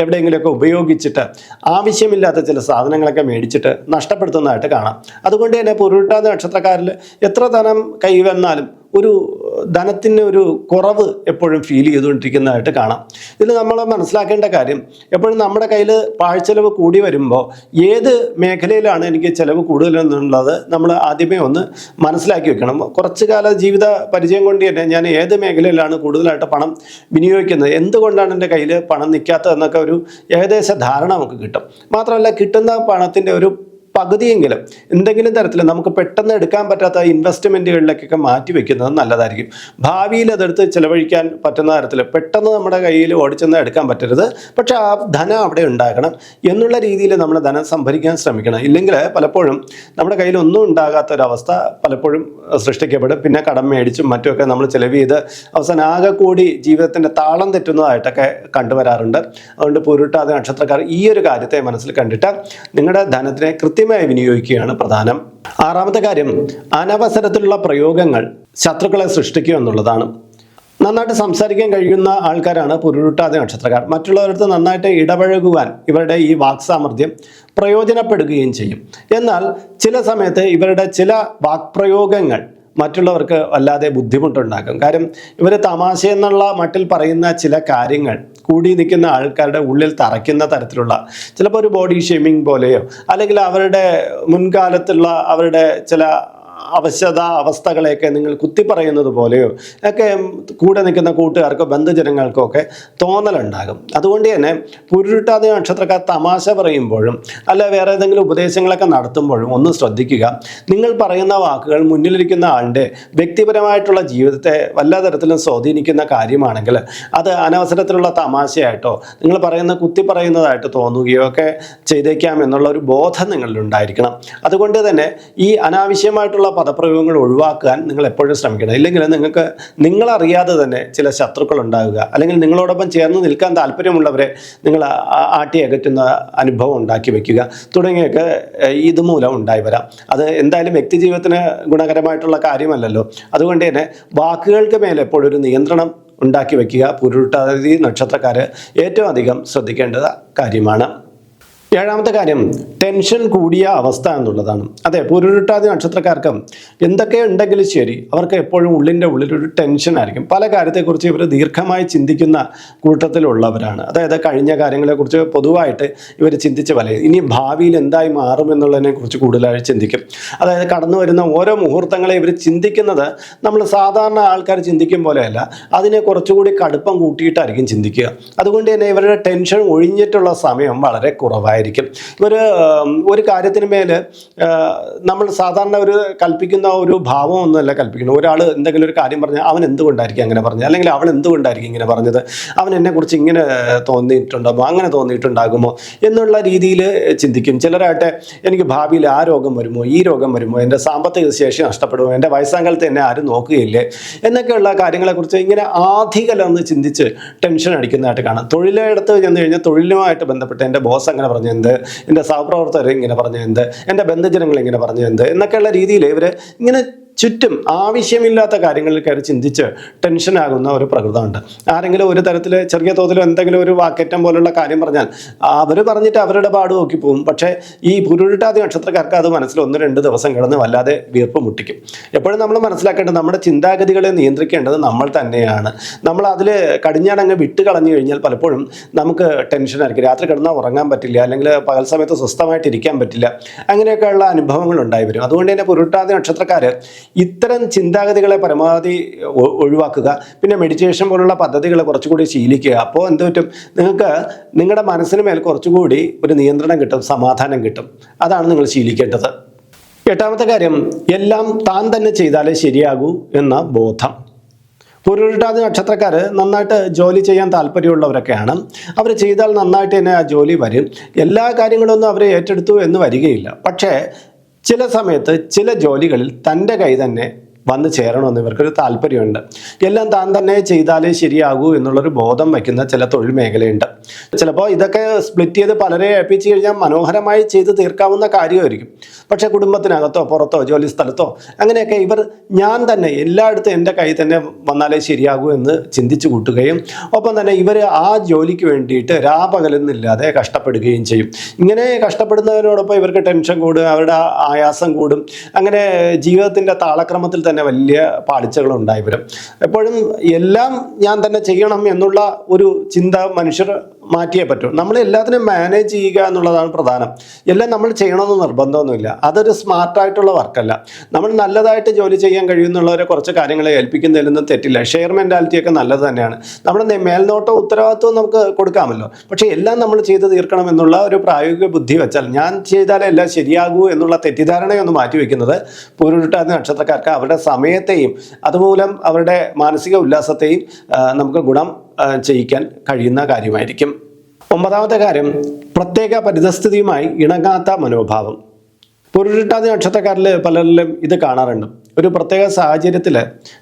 എവിടെയെങ്കിലുമൊക്കെ ഉപയോഗിച്ചിട്ട് ആവശ്യമില്ലാത്ത ചില സാധനങ്ങളൊക്കെ മേടിച്ചിട്ട് നഷ്ടപ്പെടുത്തുന്നതായിട്ട് കാണാം. അതുകൊണ്ട് തന്നെ പൊരുട്ടാതെ നക്ഷത്രക്കാരിൽ എത്ര ധനം കൈവന്നാലും ഒരു ധനത്തിന് ഒരു കുറവ് എപ്പോഴും ഫീൽ ചെയ്തുകൊണ്ടിരിക്കുന്നതായിട്ട് കാണാം. ഇതിൽ നമ്മൾ മനസ്സിലാക്കേണ്ട കാര്യം എപ്പോഴും നമ്മുടെ കയ്യിൽ പാഴ്ചെലവ് കൂടി വരുമ്പോൾ ഏത് മേഖലയിലാണ് എനിക്ക് ചിലവ് കൂടുതലെന്നുള്ളത് നമ്മൾ ആദ്യമേ ഒന്ന് മനസ്സിലാക്കി വെക്കണം. കുറച്ച് കാല ജീവിത പരിചയം കൊണ്ട് തന്നെ ഞാൻ ഏത് മേഖലയിലാണ് കൂടുതലായിട്ട് പണം വിനിയോഗിക്കുന്നത് എന്തുകൊണ്ടാണ് എന്റെ കയ്യിൽ പണം നിൽക്കാത്തതെന്നൊക്കെ ഒരു ഏകദേശ ധാരണ നമുക്ക് കിട്ടും. മാത്രമല്ല കിട്ടുന്ന പണത്തിന്റെ ഒരു പകുതിയെങ്കിലും എന്തെങ്കിലും തരത്തിൽ നമുക്ക് പെട്ടെന്ന് എടുക്കാൻ പറ്റാത്ത ഇൻവെസ്റ്റ്മെന്റുകളിലേക്കൊക്കെ മാറ്റി വെക്കുന്നത് നല്ലതായിരിക്കും. ഭാവിയിൽ അതെടുത്ത് ചിലവഴിക്കാൻ പറ്റുന്ന തരത്തിൽ പെട്ടെന്ന് നമ്മുടെ കയ്യിൽ ഓടിച്ചെന്ന് എടുക്കാൻ പറ്റരുത്. പക്ഷേ ആ ധനം അവിടെ ഉണ്ടാകണം എന്നുള്ള രീതിയിൽ നമ്മൾ ധനം സംഭരിക്കാൻ ശ്രമിക്കണം. ഇല്ലെങ്കിൽ പലപ്പോഴും നമ്മുടെ കയ്യിൽ ഒന്നും ഉണ്ടാകാത്ത ഒരവസ്ഥ പലപ്പോഴും സൃഷ്ടിക്കപ്പെടും. പിന്നെ കടം മേടിച്ചും മറ്റുമൊക്കെ നമ്മൾ ചിലവ് ചെയ്ത് അവസാനം ആകെ കൂടി ജീവിതത്തിന്റെ താളം തെറ്റുന്നതായിട്ടൊക്കെ കണ്ടുവരാറുണ്ട്. അതുകൊണ്ട് പൊരുട്ടാതെ നക്ഷത്രക്കാർ ഈ ഒരു കാര്യത്തെ മനസ്സിൽ കണ്ടിട്ട് നിങ്ങളുടെ ധനത്തിനെ കൃത്യമായി വിനിയോഗിക്കുകയാണ് പ്രധാനം. ആറാമത്തെ കാര്യം അനവസരത്തിലുള്ള പ്രയോഗങ്ങൾ ശത്രുക്കളെ സൃഷ്ടിക്കുക എന്നുള്ളതാണ്. നന്നായിട്ട് സംസാരിക്കാൻ കഴിയുന്ന ആൾക്കാരാണ് പുരുരുട്ടാതി നക്ഷത്രക്കാർ. മറ്റുള്ളവരടുത്ത് നന്നായിട്ട് ഇടപഴകുവാൻ ഇവരുടെ ഈ വാക്സാമർഥ്യം പ്രയോജനപ്പെടുകയും ചെയ്യും. എന്നാൽ ചില സമയത്ത് ഇവരുടെ ചില വാക്പ്രയോഗങ്ങൾ മറ്റുള്ളവർക്ക് വല്ലാതെ ബുദ്ധിമുട്ടുണ്ടാക്കും. കാര്യം ഇവർ തമാശ എന്നുള്ള മട്ടിൽ പറയുന്ന ചില കാര്യങ്ങൾ കൂടി നിൽക്കുന്ന ആൾക്കാരുടെ ഉള്ളിൽ തറയ്ക്കുന്ന തരത്തിലുള്ള ചിലപ്പോൾ ഒരു ബോഡി ഷേമിങ് പോലെയോ അല്ലെങ്കിൽ അവരുടെ മുൻകാലത്തുള്ള അവരുടെ ചില അവശത അവസ്ഥകളെയൊക്കെ നിങ്ങൾ കുത്തിപ്പറയുന്നത് പോലെയോ ഒക്കെ കൂടെ നിൽക്കുന്ന കൂട്ടുകാർക്കോ ബന്ധുജനങ്ങൾക്കോ ഒക്കെ തോന്നലുണ്ടാകും. അതുകൊണ്ട് തന്നെ പുരുട്ടാതി നക്ഷത്രക്കാർ തമാശ പറയുമ്പോഴും അല്ല വേറെ ഏതെങ്കിലും ഉപദേശങ്ങളൊക്കെ നടത്തുമ്പോഴും ഒന്ന് ശ്രദ്ധിക്കുക. നിങ്ങൾ പറയുന്ന വാക്കുകൾ മുന്നിലിരിക്കുന്ന ആളുടെ വ്യക്തിപരമായിട്ടുള്ള ജീവിതത്തെ വല്ല തരത്തിലും സ്വാധീനിക്കുന്ന കാര്യമാണെങ്കിൽ അത് അനവസരത്തിലുള്ള തമാശയായിട്ടോ നിങ്ങൾ പറയുന്ന കുത്തി പറയുന്നതായിട്ട് തോന്നുകയോ ഒക്കെ ചെയ്തേക്കാം എന്നുള്ള ഒരു ബോധം നിങ്ങളിൽ ഉണ്ടായിരിക്കണം അതുകൊണ്ട് തന്നെ ഈ അനാവശ്യമായിട്ടുള്ള പദപ്രയോഗങ്ങൾ ഒഴിവാക്കാൻ നിങ്ങൾ എപ്പോഴും ശ്രമിക്കണം. ഇല്ലെങ്കിൽ നിങ്ങൾക്ക് നിങ്ങളറിയാതെ തന്നെ ചില ശത്രുക്കൾ ഉണ്ടാവുക. അല്ലെങ്കിൽ നിങ്ങളോടൊപ്പം ചേർന്ന് നിൽക്കാൻ താല്പര്യമുള്ളവരെ നിങ്ങൾ ആട്ടി അകറ്റുന്ന അനുഭവം ഉണ്ടാക്കി വയ്ക്കുക തുടങ്ങിയൊക്കെ ഇതുമൂലം ഉണ്ടായി വരാം. അത് എന്തായാലും വ്യക്തി ജീവിതത്തിന് ഗുണകരമായിട്ടുള്ള കാര്യമല്ലല്ലോ. അതുകൊണ്ട് തന്നെ വാക്കുകൾക്ക് മേലെ എപ്പോഴും ഒരു നിയന്ത്രണം ഉണ്ടാക്കി വയ്ക്കുക പുരുട്ടാതി നക്ഷത്രക്കാർ ഏറ്റവും അധികം ശ്രദ്ധിക്കേണ്ട കാര്യമാണ്. ഏഴാമത്തെ കാര്യം ടെൻഷൻ കൂടിയ അവസ്ഥ എന്നുള്ളതാണ്. അതെ പുരുരുട്ടാതി നക്ഷത്രക്കാർക്ക് എന്തൊക്കെ ഉണ്ടെങ്കിലും ശരി അവർക്ക് എപ്പോഴും ഉള്ളിന്റെ ഉള്ളിലൊരു ടെൻഷൻ ആയിരിക്കും. പല കാര്യത്തെക്കുറിച്ച് ഇവർ ദീർഘമായി ചിന്തിക്കുന്ന കൂട്ടത്തിലുള്ളവരാണ്. അതായത് കഴിഞ്ഞ കാര്യങ്ങളെക്കുറിച്ച് പൊതുവായിട്ട് ഇവർ ചിന്തിച്ച് പല ഇനി ഭാവിയിൽ എന്തായി മാറും എന്നുള്ളതിനെക്കുറിച്ച് കൂടുതലായി ചിന്തിക്കും. അതായത് കടന്നു വരുന്ന ഓരോ മുഹൂർത്തങ്ങളെ ഇവർ ചിന്തിക്കുന്നത് നമ്മൾ സാധാരണ ആൾക്കാർ ചിന്തിക്കും പോലെയല്ല അതിനെ കുറച്ചുകൂടി കടുപ്പം കൂട്ടിയിട്ടായിരിക്കും ചിന്തിക്കുക. അതുകൊണ്ട് തന്നെ ഇവരുടെ ടെൻഷൻ ഒഴിഞ്ഞിട്ടുള്ള സമയം വളരെ കുറവായിരിക്കും. ഉണ്ടായിരിക്കും ഒരു ഒരു കാര്യത്തിന് മേൽ നമ്മൾ സാധാരണ ഒരു കൽപ്പിക്കുന്ന ഒരു ഭാവം ഒന്നുമല്ല കൽപ്പിക്കുന്നത്. ഒരാൾ എന്തെങ്കിലും ഒരു കാര്യം പറഞ്ഞാൽ അവൻ എന്തുകൊണ്ടായിരിക്കും അങ്ങനെ പറഞ്ഞത്? അല്ലെങ്കിൽ അവൾ എന്തുകൊണ്ടായിരിക്കും ഇങ്ങനെ പറഞ്ഞത്? അവൻ എന്നെക്കുറിച്ച് ഇങ്ങനെ തോന്നിയിട്ടുണ്ടാകുമോ അങ്ങനെ തോന്നിയിട്ടുണ്ടാകുമോ? എന്നുള്ള രീതിയിൽ ചിന്തിക്കും. ചിലരായിട്ട് എനിക്ക് ഭാവിയിൽ ആ രോഗം വരുമോ? ഈ രോഗം വരുമോ? എന്റെ സാമ്പത്തിക ശേഷി നഷ്ടപ്പെടുമോ? എന്റെ വയസ്സാങ്കാലത്ത് എന്നെ ആരും നോക്കുകയില്ലേ? എന്നൊക്കെയുള്ള കാര്യങ്ങളെക്കുറിച്ച് ഇങ്ങനെ ആധികലർന്ന് ചിന്തിച്ച് ടെൻഷൻ അടിക്കുന്നതായിട്ട് കാണാം. തൊഴിലെടുത്ത് ചെന്ന് കഴിഞ്ഞാൽ തൊഴിലുമായിട്ട് ബന്ധപ്പെട്ട് എന്റെ ബോസ് അങ്ങനെ പറഞ്ഞ എന്ത്? എന്റെ സഹപ്രവർത്തകർ ഇങ്ങനെ പറഞ്ഞ എന്ത്? എന്റെ ബന്ധുജനങ്ങൾ ഇങ്ങനെ പറഞ്ഞ എന്ത്? എന്നൊക്കെയുള്ള രീതിയിൽ ഇവർ ഇങ്ങനെ ചുറ്റും ആവശ്യമില്ലാത്ത കാര്യങ്ങളിൽ കയറി ചിന്തിച്ച് ടെൻഷനാകുന്ന ഒരു പ്രകൃതമുണ്ട്. ആരെങ്കിലും ഒരു തരത്തിൽ ചെറിയ തോതിൽ എന്തെങ്കിലും ഒരു വാക്കേറ്റം പോലുള്ള കാര്യം പറഞ്ഞാൽ അവർ പറഞ്ഞിട്ട് അവരുടെ പാട് നോക്കി പോകും പക്ഷേ ഈ പുരുട്ടാതി നക്ഷത്രക്കാർക്ക് അത് മനസ്സിൽ ഒന്ന് രണ്ട് ദിവസം കിടന്ന് വല്ലാതെ വീർപ്പ് മുട്ടിക്കും. എപ്പോഴും നമ്മൾ മനസ്സിലാക്കേണ്ടത് നമ്മുടെ ചിന്താഗതികളെ നിയന്ത്രിക്കേണ്ടത് നമ്മൾ തന്നെയാണ്. നമ്മൾ അതിൽ കടിഞ്ഞാണങ്ങ് വിട്ട് കളഞ്ഞു കഴിഞ്ഞാൽ പലപ്പോഴും നമുക്ക് ടെൻഷനായിരിക്കും രാത്രി കിടന്നാൽ ഉറങ്ങാൻ പറ്റില്ല അല്ലെങ്കിൽ പകൽ സമയത്ത് സ്വസ്ഥമായിട്ട് ഇരിക്കാൻ പറ്റില്ല. അങ്ങനെയൊക്കെയുള്ള അനുഭവങ്ങൾ ഉണ്ടായി വരും. അതുകൊണ്ട് തന്നെ പുരുട്ടാതി നക്ഷത്രക്കാർ ഇത്തരം ചിന്താഗതികളെ പരമാവധി ഒഴിവാക്കുക. പിന്നെ മെഡിറ്റേഷൻ പോലുള്ള പദ്ധതികളെ കുറച്ചുകൂടി ശീലിക്കുക. അപ്പോൾ എന്ത് പറ്റും? നിങ്ങൾക്ക് നിങ്ങളുടെ മനസ്സിന് മേൽ കുറച്ചുകൂടി ഒരു നിയന്ത്രണം കിട്ടും സമാധാനം കിട്ടും. അതാണ് നിങ്ങൾ ശീലിക്കേണ്ടത്. എട്ടാമത്തെ കാര്യം എല്ലാം താൻ തന്നെ ചെയ്താലേ ശരിയാകൂ എന്ന ബോധം. പുരുരുട്ടാതി നക്ഷത്രക്കാർ നന്നായിട്ട് ജോലി ചെയ്യാൻ താല്പര്യമുള്ളവരൊക്കെയാണ്. അവർ ചെയ്താൽ നന്നായിട്ട് തന്നെ ആ ജോലി വരും. എല്ലാ കാര്യങ്ങളൊന്നും അവരെ ഏറ്റെടുത്തു എന്ന് വരികയില്ല. പക്ഷേ ചില സമയത്ത് ചില ജോലികളിൽ തന്റെ കൈ തന്നെ വന്ന് ചേരണമെന്ന് ഇവർക്കൊരു താല്പര്യമുണ്ട്. എല്ലാം താൻ തന്നെ ചെയ്താലേ ശരിയാകൂ എന്നുള്ളൊരു ബോധം വയ്ക്കുന്ന ചില തൊഴിൽ മേഖലയുണ്ട്. ചിലപ്പോൾ ഇതൊക്കെ സ്പ്ലിറ്റ് ചെയ്ത് പലരെ ഏൽപ്പിച്ചു കഴിഞ്ഞാൽ മനോഹരമായി ചെയ്ത് തീർക്കാവുന്ന കാര്യമായിരിക്കും. പക്ഷേ കുടുംബത്തിനകത്തോ പുറത്തോ ജോലി സ്ഥലത്തോ അങ്ങനെയൊക്കെ ഇവർ ഞാൻ തന്നെ എല്ലായിടത്തും എന്റെ കൈ തന്നെ വന്നാലേ ശരിയാകൂ എന്ന് ചിന്തിച്ചു കൂട്ടുകയും ഒപ്പം തന്നെ ഇവർ ആ ജോലിക്ക് വേണ്ടിയിട്ട് രാപകലെന്നില്ലാതെ കഷ്ടപ്പെടുകയും ചെയ്യും. ഇങ്ങനെ കഷ്ടപ്പെടുന്നതിനോടൊപ്പം ഇവർക്ക് ടെൻഷൻ കൂടും അവരുടെ ആയാസം കൂടും. അങ്ങനെ ജീവിതത്തിന്റെ താളക്രമത്തിൽ തന്നെ വലിയ പാളിച്ചകൾ ഉണ്ടായി വരും. എപ്പോഴും എല്ലാം ഞാൻ തന്നെ ചെയ്യണം എന്നുള്ള ഒരു ചിന്ത മനുഷ്യർ മാറ്റിയേ പറ്റൂ. നമ്മൾ എല്ലാത്തിനും മാനേജ് ചെയ്യുക എന്നുള്ളതാണ് പ്രധാനം. എല്ലാം നമ്മൾ ചെയ്യണമെന്ന് നിർബന്ധമൊന്നുമില്ല. അതൊരു സ്മാർട്ടായിട്ടുള്ള വർക്കല്ല നമ്മൾ നല്ലതായിട്ട് ജോലി ചെയ്യാൻ കഴിയുന്നുള്ളവരെ കുറച്ച് കാര്യങ്ങളെ ഏൽപ്പിക്കുന്നതിലൊന്നും തെറ്റില്ല. ഷെയർ മെന്റാലിറ്റി ഒക്കെ നല്ലത് തന്നെയാണ്. നമ്മുടെ മേൽനോട്ടം ഉത്തരവാദിത്വം നമുക്ക് കൊടുക്കാമല്ലോ. പക്ഷേ എല്ലാം നമ്മൾ ചെയ്ത് തീർക്കണം എന്നുള്ള ഒരു പ്രായോഗിക ബുദ്ധി വെച്ചാൽ ഞാൻ ചെയ്താലേ എല്ലാം ശരിയാകൂ എന്നുള്ള തെറ്റിദ്ധാരണയൊന്ന് മാറ്റി വെക്കുന്നത്. പൂരുരുട്ടാതി നക്ഷത്രക്കാർക്ക് അവരുടെ സമയത്തെയും അതുമൂലം അവരുടെ മാനസിക ഉല്ലാസത്തെയും നമുക്ക് ഗുണം ചെയ്യിക്കാൻ കഴിയുന്ന കാര്യമായിരിക്കും. ഒമ്പതാമത്തെ കാര്യം പ്രത്യേക പരിതസ്ഥിതിയുമായി ഇണങ്ങാത്ത മനോഭാവം. പുരുരുട്ടാതി നക്ഷത്രക്കാരിൽ പലരിലും ഇത് കാണാറുണ്ട്. ഒരു പ്രത്യേക സാഹചര്യത്തിൽ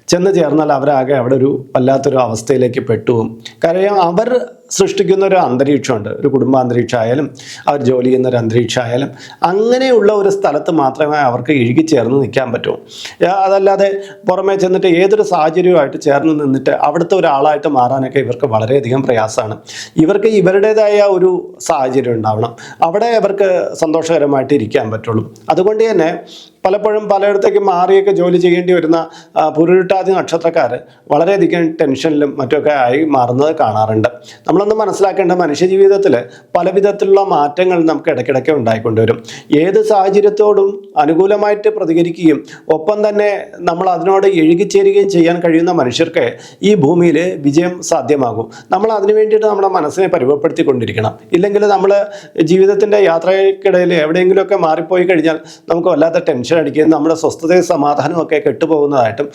ചെന്ന് ചേർന്നാൽ അവരാകെ അവിടെ ഒരു വല്ലാത്തൊരു അവസ്ഥയിലേക്ക് പെട്ടുപോകും. കാര്യം അവർ സൃഷ്ടിക്കുന്ന ഒരു അന്തരീക്ഷമുണ്ട്. ഒരു കുടുംബാന്തരീക്ഷമായാലും അവർ ജോലി ചെയ്യുന്ന ഒരു അന്തരീക്ഷമായാലും അങ്ങനെയുള്ള ഒരു സ്ഥലത്ത് മാത്രമേ അവർക്ക് ഇഴുകിച്ചേർന്ന് നിൽക്കാൻ പറ്റൂ. അതല്ലാതെ പുറമേ ചെന്നിട്ട് ഏതൊരു സാഹചര്യവുമായിട്ട് ചേർന്ന് നിന്നിട്ട് അവിടുത്തെ ഒരാളായിട്ട് മാറാനൊക്കെ ഇവർക്ക് വളരെയധികം പ്രയാസമാണ്. ഇവർക്ക് ഇവരുടേതായ ഒരു സാഹചര്യം ഉണ്ടാവണം. അവിടെ അവർക്ക് സന്തോഷകരമായിട്ട് ഇരിക്കാൻ പറ്റുള്ളൂ. അതുകൊണ്ട് തന്നെ പലപ്പോഴും പലയിടത്തേക്ക് മാറിയൊക്കെ ജോലി ചെയ്യേണ്ടി വരുന്ന പുരുട്ടാതി നക്ഷത്രക്കാർ വളരെയധികം ടെൻഷനിലും മറ്റൊക്കെ ആയി മാറുന്നത് കാണാറുണ്ട്. നമ്മളൊന്ന് മനസ്സിലാക്കേണ്ട മനുഷ്യ ജീവിതത്തിൽ പല വിധത്തിലുള്ള മാറ്റങ്ങൾ നമുക്ക് ഇടയ്ക്കിടയ്ക്ക് ഉണ്ടായിക്കൊണ്ടുവരും ഏത് സാഹചര്യത്തോടും അനുകൂലമായിട്ട് പ്രതികരിക്കുകയും ഒപ്പം തന്നെ നമ്മൾ അതിനോട് എഴുകിച്ചേരുകയും ചെയ്യാൻ കഴിയുന്ന മനുഷ്യർക്ക് ഈ ഭൂമിയിൽ വിജയം സാധ്യമാകും. നമ്മൾ അതിനു വേണ്ടിയിട്ട് നമ്മുടെ മനസ്സിനെ പരിമപ്പെടുത്തിക്കൊണ്ടിരിക്കണം. ഇല്ലെങ്കിൽ നമ്മൾ ജീവിതത്തിന്റെ യാത്രയ്ക്കിടയിൽ എവിടെയെങ്കിലുമൊക്കെ മാറിപ്പോയി കഴിഞ്ഞാൽ നമുക്ക് വല്ലാത്ത ടെൻഷൻ അടിക്കുകയും നമ്മുടെ സ്വസ്ഥതയും സമാധാനവും ഒക്കെ കെട്ടുപോകുന്നതായിട്ടും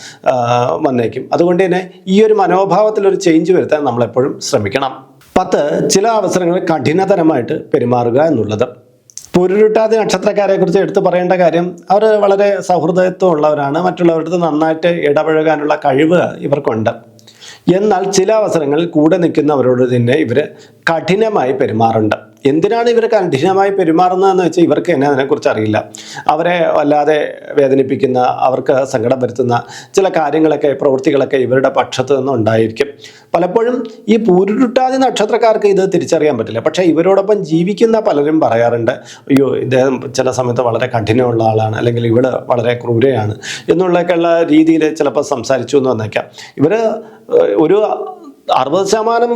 വന്നേക്കും. അതുകൊണ്ട് തന്നെ ഈ ഒരു മനോഭാവത്തിലൊരു ചേഞ്ച് വരുത്താൻ നമ്മളെപ്പോഴും ശ്രമിക്കണം. പത്ത് ചില അവസരങ്ങളിൽ കഠിനതരമായിട്ട് പെരുമാറുക എന്നുള്ളത്. പുരുരുട്ടാതി നക്ഷത്രക്കാരെ കുറിച്ച് എടുത്തു പറയേണ്ട കാര്യം അവർ വളരെ സൗഹൃദത്വം ഉള്ളവരാണ് മറ്റുള്ളവരുടെ നന്നായിട്ട് ഇടപഴകാനുള്ള കഴിവ് ഇവർക്കുണ്ട്. എന്നാൽ ചില അവസരങ്ങളിൽ കൂടെ നിൽക്കുന്നവരോട് തന്നെ ഇവർ കഠിനമായി പെരുമാറുണ്ട് എന്തിനാണ് ഇവർ കഠിനമായി പെരുമാറുന്നതെന്ന് വെച്ചാൽ ഇവർക്ക് തന്നെ അതിനെക്കുറിച്ച് അറിയില്ല. അവരെ വല്ലാതെ വേദനിപ്പിക്കുന്ന അവർക്ക് സങ്കടം വരുത്തുന്ന ചില കാര്യങ്ങളൊക്കെ പ്രവൃത്തികളൊക്കെ ഇവരുടെ പക്ഷത്ത് നിന്നും ഉണ്ടായിരിക്കും. പലപ്പോഴും ഈ പൂരുരുട്ടാതി നക്ഷത്രക്കാർക്ക് ഇത് തിരിച്ചറിയാൻ പറ്റില്ല. പക്ഷേ ഇവരോടൊപ്പം ജീവിക്കുന്ന പലരും പറയാറുണ്ട് അയ്യോ ഇദ്ദേഹം ചില സമയത്ത് വളരെ കഠിനമുള്ള ആളാണ് അല്ലെങ്കിൽ ഇവൾ വളരെ ക്രൂരയാണ് എന്നുള്ളൊക്കെയുള്ള രീതിയിൽ ചിലപ്പോൾ സംസാരിച്ചു എന്ന് വന്നേക്കാം. ഇവർ ഒരു അറുപത് ശതമാനം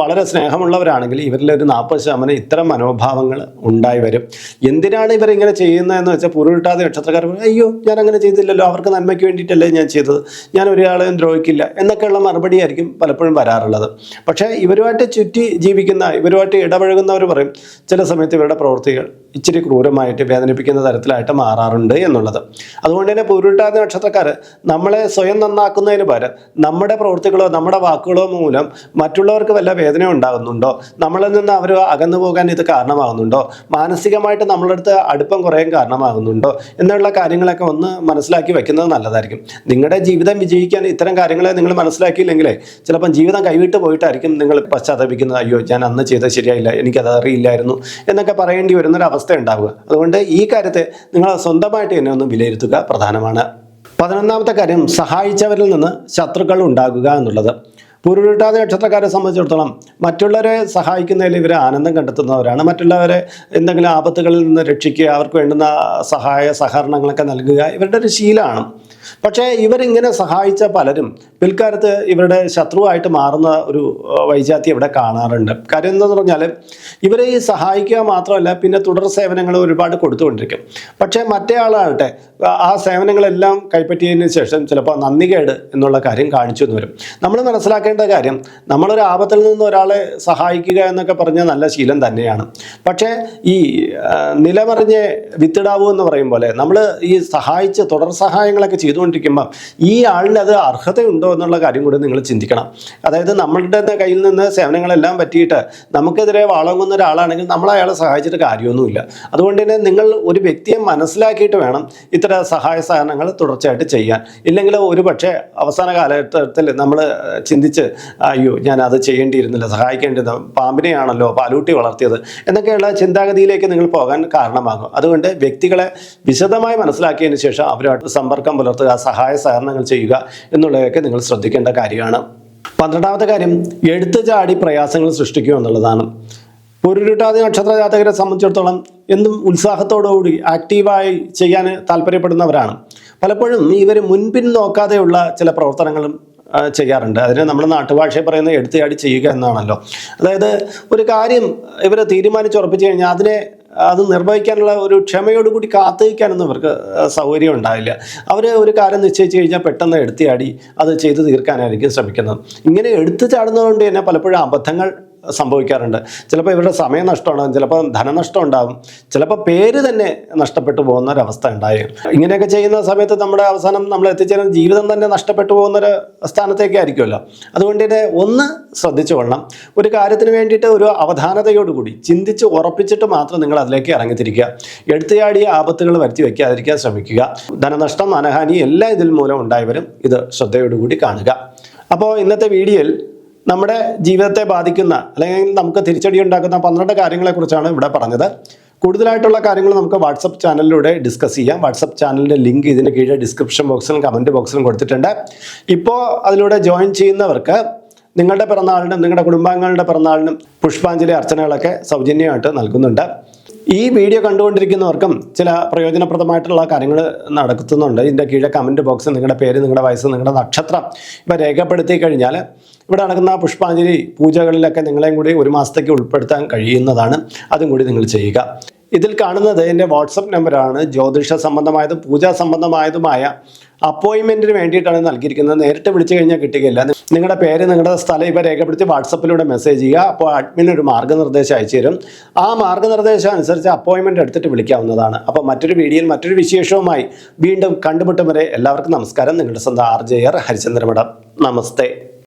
വളരെ സ്നേഹമുള്ളവരാണെങ്കിൽ ഇവരിൽ ഒരു നാൽപ്പത് ശതമാനം ഇത്തരം മനോഭാവങ്ങൾ ഉണ്ടായി വരും. എന്തിനാണ് ഇവരിങ്ങനെ ചെയ്യുന്നതെന്ന് വെച്ചാൽ പുരുട്ടാതെ നക്ഷത്രക്കാർ അയ്യോ ഞാൻ അങ്ങനെ ചെയ്തില്ലല്ലോ അവർക്ക് നന്മയ്ക്ക് വേണ്ടിയിട്ടല്ലേ ഞാൻ ചെയ്തത്? ഞാൻ ഒരാളെയും ദ്രോഹിക്കില്ല. എന്നൊക്കെയുള്ള മറുപടി ആയിരിക്കും പലപ്പോഴും വരാറുള്ളത്. പക്ഷേ ഇവരുമായിട്ട് ചുറ്റി ജീവിക്കുന്ന ഇവരുമായിട്ട് ഇടപഴകുന്നവർ പറയും ചില സമയത്ത് ഇവരുടെ പ്രവൃത്തികൾ ഇച്ചിരി ക്രൂരമായിട്ട് വേദനിപ്പിക്കുന്ന തരത്തിലായിട്ട് മാറാറുണ്ട് എന്നുള്ളത്. അതുകൊണ്ട് തന്നെ പൂരുട്ടാതി നക്ഷത്രക്കാർ നമ്മളെ സ്വയം നന്നാക്കുന്നതിന് പകരം നമ്മുടെ പ്രവൃത്തികളോ നമ്മുടെ വാക്കുകളോ മൂലം മറ്റുള്ളവർക്ക് വല്ല വേദന ഉണ്ടാകുന്നുണ്ടോ? നമ്മളിൽ നിന്ന് അവർ അകന്നു പോകാൻ ഇത് കാരണമാകുന്നുണ്ടോ? മാനസികമായിട്ട് നമ്മളുടെ അടുത്ത് അടുപ്പം കുറയാൻ കാരണമാകുന്നുണ്ടോ? എന്നുള്ള കാര്യങ്ങളൊക്കെ ഒന്ന് മനസ്സിലാക്കി വെക്കുന്നത് നല്ലതായിരിക്കും. നിങ്ങളുടെ ജീവിതം വിജയിക്കാൻ ഇത്തരം കാര്യങ്ങളെ നിങ്ങൾ മനസ്സിലാക്കിയില്ലെങ്കിലേ ചിലപ്പം ജീവിതം കൈവിട്ട് പോയിട്ടായിരിക്കും നിങ്ങൾ പശ്ചാത്തപിക്കുന്നത്. അയ്യോ ഞാൻ അന്ന് ചെയ്തത് ശരിയായില്ല എനിക്കത് അറിയില്ലായിരുന്നു എന്നൊക്കെ പറയേണ്ടി വരുന്നൊരു അവസ്ഥ ഉണ്ടാവുക. അതുകൊണ്ട് ഈ കാര്യത്തെ നിങ്ങൾ സ്വന്തമായിട്ട് തന്നെ ഒന്ന് വിലയിരുത്തുക. പ്രധാനമാണ്. പതിനൊന്നാമത്തെ കാര്യം സഹായിച്ചവരിൽ നിന്ന് ശത്രുക്കൾ ഉണ്ടാകുക എന്നുള്ളത്. പൂരുരുട്ടാതെ നക്ഷത്രക്കാരെ സംബന്ധിച്ചിടത്തോളം മറ്റുള്ളവരെ സഹായിക്കുന്നതിൽ ഇവർ ആനന്ദം കണ്ടെത്തുന്നവരാണ്. മറ്റുള്ളവരെ എന്തെങ്കിലും ആപത്തുകളിൽ നിന്ന് രക്ഷിക്കുക അവർക്ക് വേണ്ടുന്ന സഹായ സഹകരണങ്ങളൊക്കെ നൽകുക ഇവരുടെ ഒരു ശീലമാണ് പക്ഷേ ഇവരിങ്ങനെ സഹായിച്ച പലരും പിൽക്കാലത്ത് ഇവരുടെ ശത്രുവായിട്ട് മാറുന്ന ഒരു വൈജാത്തി ഇവിടെ കാണാറുണ്ട്. കാര്യം എന്താണെന്ന് പറഞ്ഞാൽ ഇവരെ ഈ സഹായിക്കുക മാത്രമല്ല പിന്നെ തുടർ സേവനങ്ങൾ ഒരുപാട് കൊടുത്തുകൊണ്ടിരിക്കും. പക്ഷേ മറ്റേ ആളാകട്ടെ ആ- സേവനങ്ങളെല്ലാം കൈപ്പറ്റിയതിന് ശേഷം ചിലപ്പോൾ നന്ദികേട് എന്നുള്ള കാര്യം കാണിച്ചു വരും. നമ്മൾ മനസ്സിലാക്കേണ്ട കാര്യം നമ്മളൊരു ആപത്തിൽ നിന്ന് ഒരാളെ സഹായിക്കുക എന്നൊക്കെ പറഞ്ഞ നല്ല ശീലം തന്നെയാണ്. പക്ഷേ ഈ നിലമറിഞ്ഞ് വിത്തിടാവൂ എന്ന് പറയും പോലെ നമ്മൾ ഈ സഹായിച്ച് തുടർ സഹായങ്ങളൊക്കെ ചെയ്തുകൊണ്ടിരിക്കുമ്പോൾ ഈ ആളിന് അത് അർഹതയുണ്ടോ എന്നുള്ള കാര്യം കൂടി നിങ്ങൾ ചിന്തിക്കണം. അതായത് നമ്മളുടെ കയ്യിൽ നിന്ന് സേവനങ്ങളെല്ലാം പറ്റിയിട്ട് നമുക്കെതിരെ വളങ്ങുന്ന ഒരാളാണെങ്കിൽ നമ്മൾ അയാളെ സഹായിച്ചിട്ട് കാര്യമൊന്നുമില്ല. അതുകൊണ്ട് തന്നെ നിങ്ങൾ ഒരു വ്യക്തിയെ മനസ്സിലാക്കിയിട്ട് വേണം ഇത്തരം സഹായ സഹകരണങ്ങൾ തുടർച്ചയായിട്ട് ചെയ്യാൻ. ഇല്ലെങ്കിൽ ഒരു പക്ഷേ അവസാന കാലഘട്ടത്തിൽ നമ്മൾ ചിന്തിച്ച് അയ്യോ ഞാൻ അത് ചെയ്യേണ്ടിയിരുന്നില്ല. സഹായിക്കേണ്ടി പാമ്പിനെയാണല്ലോ പാലൂട്ടി വളർത്തിയത്. എന്നൊക്കെയുള്ള ചിന്താഗതിയിലേക്ക് നിങ്ങൾ പോകാൻ കാരണമാകും. അതുകൊണ്ട് വ്യക്തികളെ വിശദമായി മനസ്സിലാക്കിയതിന് ശേഷം അവരുമായിട്ട് സമ്പർക്കം പുലർത്തുക സഹായ സഹകരണങ്ങൾ ചെയ്യുക എന്നുള്ളതൊക്കെ നിങ്ങൾ ശ്രദ്ധിക്കേണ്ട കാര്യമാണ്. പന്ത്രണ്ടാമത്തെ കാര്യം എഴുത്ത് ചാടി പ്രയാസങ്ങൾ സൃഷ്ടിക്കുക എന്നുള്ളതാണ്. പൊരുരുട്ടാതി നക്ഷത്ര ജാതകരെ സംബന്ധിച്ചിടത്തോളം എന്നും ഉത്സാഹത്തോടുകൂടി ആക്റ്റീവായി ചെയ്യാൻ താല്പര്യപ്പെടുന്നവരാണ്. പലപ്പോഴും ഇവർ മുൻപിൻ നോക്കാതെയുള്ള ചില പ്രവർത്തനങ്ങളും ചെയ്യാറുണ്ട്. അതിന് നമ്മൾ നാട്ടുഭാഷയിൽ പറയുന്ന എടുത്തുചാടി ചെയ്യുക എന്നാണല്ലോ. അതായത് ഒരു കാര്യം ഇവർ തീരുമാനിച്ചുറപ്പിച്ചു കഴിഞ്ഞാൽ അതിനെ അത് നിർവഹിക്കാനുള്ള ഒരു ക്ഷമയോടുകൂടി കാത്തിരിക്കാനൊന്നും ഇവർക്ക് സൗകര്യം ഉണ്ടാവില്ല. അവർ ഒരു കാര്യം നിശ്ചയിച്ചു കഴിഞ്ഞാൽ പെട്ടെന്ന് എടുത്തിയാടി അത് ചെയ്തു തീർക്കാനായിരിക്കും ശ്രമിക്കുന്നത്. ഇങ്ങനെ എടുത്തു ചാടുന്നതുകൊണ്ട് തന്നെ പലപ്പോഴും അബദ്ധങ്ങൾ സംഭവിക്കാറുണ്ട്. ചിലപ്പോൾ ഇവരുടെ സമയം നഷ്ടമാണ് ചിലപ്പോൾ ധനനഷ്ടം ഉണ്ടാകും ചിലപ്പോൾ പേര് തന്നെ നഷ്ടപ്പെട്ടു പോകുന്ന ഒരവസ്ഥ ഉണ്ടായി ഇങ്ങനെയൊക്കെ ചെയ്യുന്ന സമയത്ത് നമ്മുടെ അവസാനം നമ്മൾ എത്തിച്ചേരുന്ന ജീവിതം തന്നെ നഷ്ടപ്പെട്ടു പോകുന്നൊരു സ്ഥാനത്തേക്ക് ആയിരിക്കുമല്ലോ. അതുകൊണ്ട് തന്നെ ഒന്ന് ശ്രദ്ധിച്ചു കൊള്ളണം. ഒരു കാര്യത്തിന് വേണ്ടിയിട്ട് ഒരു അവധാനതയോടുകൂടി ചിന്തിച്ച് ഉറപ്പിച്ചിട്ട് മാത്രം നിങ്ങൾ അതിലേക്ക് ഇറങ്ങിത്തിരിക്കുക. എടുത്തുചാടിയ ആപത്തുകൾ വരുത്തി വയ്ക്കാതിരിക്കാൻ ശ്രമിക്കുക. ധനനഷ്ടം അനഹാനി എല്ലാ ഇതിൽ മൂലം ഉണ്ടായി വരും ഇത് ശ്രദ്ധയോടുകൂടി കാണുക. അപ്പോൾ ഇന്നത്തെ വീഡിയോയിൽ നമ്മുടെ ജീവിതത്തെ ബാധിക്കുന്ന അല്ലെങ്കിൽ നമുക്ക് തിരിച്ചടി ഉണ്ടാക്കുന്ന പന്ത്രണ്ട് കാര്യങ്ങളെക്കുറിച്ചാണ് ഇവിടെ പറഞ്ഞത്. കൂടുതലായിട്ടുള്ള കാര്യങ്ങൾ നമുക്ക് വാട്സപ്പ് ചാനലിലൂടെ ഡിസ്കസ് ചെയ്യാം. വാട്സപ്പ് ചാനലിന്റെ ലിങ്ക് ഇതിന് കീഴെ ഡിസ്ക്രിപ്ഷൻ ബോക്സിലും കമന്റ് ബോക്സിലും കൊടുത്തിട്ടുണ്ട്. ഇപ്പോൾ അതിലൂടെ ജോയിൻ ചെയ്യുന്നവർക്ക് നിങ്ങളുടെ പിറന്നാളിനും നിങ്ങളുടെ കുടുംബാംഗങ്ങളുടെ പിറന്നാളിനും പുഷ്പാഞ്ജലി അർച്ചനകളൊക്കെ സൗജന്യമായിട്ട് നൽകുന്നുണ്ട്. ഈ വീഡിയോ കണ്ടുകൊണ്ടിരിക്കുന്നവർക്കും ചില പ്രയോജനപ്രദമായിട്ടുള്ള കാര്യങ്ങൾ നടത്തുന്നുണ്ട് ഇതിന്റെ കീഴെ കമന്റ് ബോക്സിൽ നിങ്ങളുടെ പേര് നിങ്ങളുടെ വയസ്സ് നിങ്ങളുടെ നക്ഷത്രം ഇവ രേഖപ്പെടുത്തി കഴിഞ്ഞാൽ ഇവിടെ നടക്കുന്ന പുഷ്പാഞ്ജലി പൂജകളിലൊക്കെ നിങ്ങളെയും കൂടി ഒരു മാസത്തേക്ക് ഉൾപ്പെടുത്താൻ കഴിയുന്നതാണ്. അതും കൂടി നിങ്ങൾ ചെയ്യുക. ഇതിൽ കാണുന്നത് എന്റെ വാട്സപ്പ് നമ്പറാണ്. ജ്യോതിഷ സംബന്ധമായതും പൂജാ സംബന്ധമായതുമായ അപ്പോയിൻമെന്റിന് വേണ്ടിയിട്ടാണ് നൽകിയിരിക്കുന്നത്. നേരിട്ട് വിളിച്ചു കഴിഞ്ഞാൽ കിട്ടുകയില്ല. നിങ്ങളുടെ പേര് നിങ്ങളുടെ സ്ഥലം ഇവ രേഖപ്പെടുത്തി വാട്സപ്പിലൂടെ മെസ്സേജ് ചെയ്യുക. അപ്പോൾ അഡ്മിൻ ഒരു മാർഗനിർദ്ദേശം അയച്ചു തരും. ആ മാർഗനിർദ്ദേശം അനുസരിച്ച് അപ്പോയിൻമെന്റ് എടുത്തിട്ട് വിളിക്കാവുന്നതാണ്. അപ്പോൾ മറ്റൊരു വീഡിയോയിൽ മറ്റൊരു വിശേഷവുമായി വീണ്ടും കണ്ടുമുട്ടും വരെ എല്ലാവർക്കും നമസ്കാരം. നിങ്ങളുടെ സ്വന്തം ആർ ജെ ആർ ഹരിചന്ദ്രമഠം. നമസ്തേ.